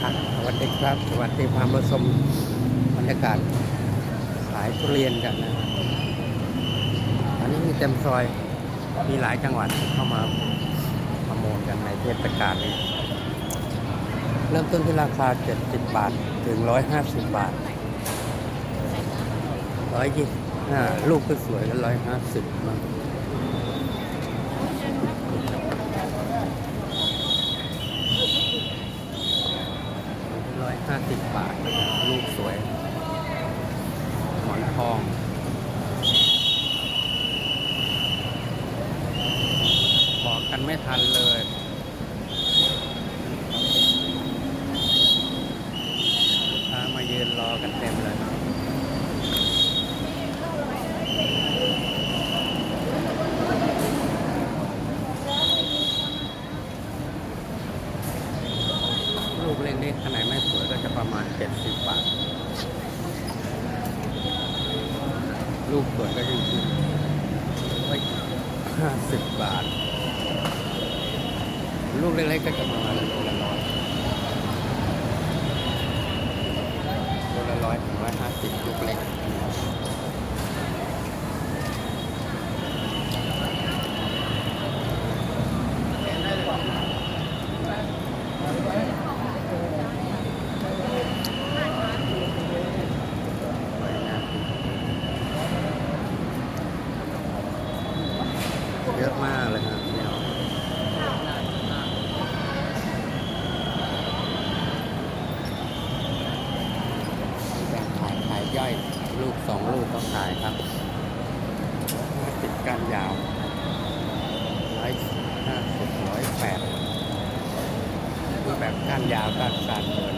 ครับสวัสดีครับ สวัสดีพามาชมบรรยากาศขายทุเรียนกันนะครับอันนี้มีเต็มซอย มีหลายจังหวัดเข้ามาประมูลกันในเทศกาลนี้ เริ่มต้นที่ราคา 70 บาท ถึง 150 บาท 125 ลูกก็สวยก็150มั้ง ร้อยห้าสิบบาทนะครับลูกสวย หม องบอกกันไม่ทันเลยลูกค้ามายืนรอกันเต็มเลยลูกเล็กๆขนาดไม่สวยก็จะประมาณ 70 บาท ลูกสวยก็จะอยู่ห้าสิบบาท ลูกเล็กๆก็จะประมาณโลละร้อยโลละร้อยถึงร้อยห้าสิบลูกเล็ก เยอะมากเลยครับแน้องแบ่งขายขายย่อยลูกสองลูกก็ขายครับติดก้านยาวร้อยห้าสิบร้อยแปดคือแบบก้านยาวก้านสั้นเลย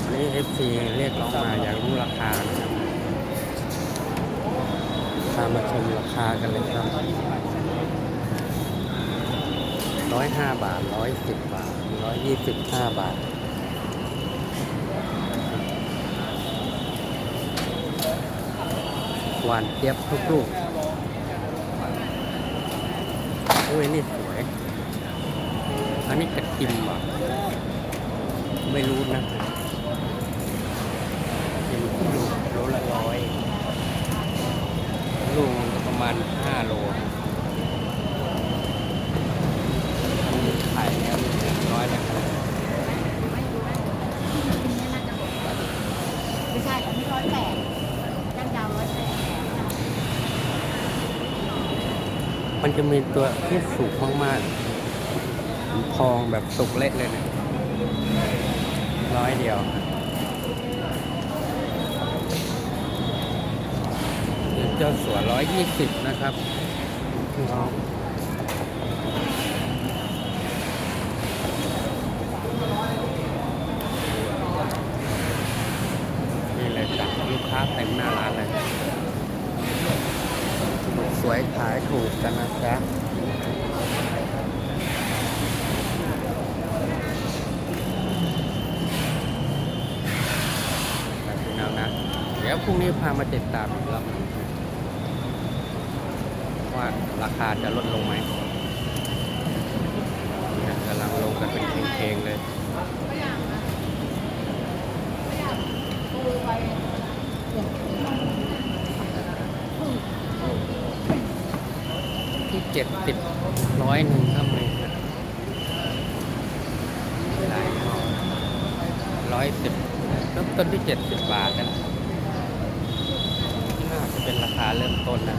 อันนี้ FC เรียกร้องมาอยากรู้ราคานะครับพามาชมราคากันเลยครับร้อยห้าบาทร้อยสิบบาทร้อยยี่สิบห้าบาทหวานเจี๊ยบทุกลูกโอ้ยนี่สวย อันนี้กระจิมเหรอไม่รู้นะจิมลูกโลละร้อยลูกมันก็ประมาณห้าโลขายแล้วร้อยละครับ ไม่ใช่อันนี้ ร้อยแปดด้านยาวร้อยแปดมันจะมีตัวที่สุกมากๆทองแบบสุกเละเลยนะร้อยเดียวเจ้าสัวร้อยยี่สิบนะครับน้องนี่เลยจ้ะลูก ค้าเต็มหน้าร้านเลยสวยขายถูกกันนะจ๊ะแบบพี่น้องนะเดี๋ยวพรุ่งนี้พามาติดตามอีกรอบนึงว่าราคาจะลดลงไหมกำลังลงกันเป็นเพลงๆเลย เจ็ดสิบร้อยหนึ่งครับเลยครับหลายร้อยสิบเริ่มต้นที่เจ็ดสิบบาทกันน่าจะเป็นราคาเริ่มต้นนะ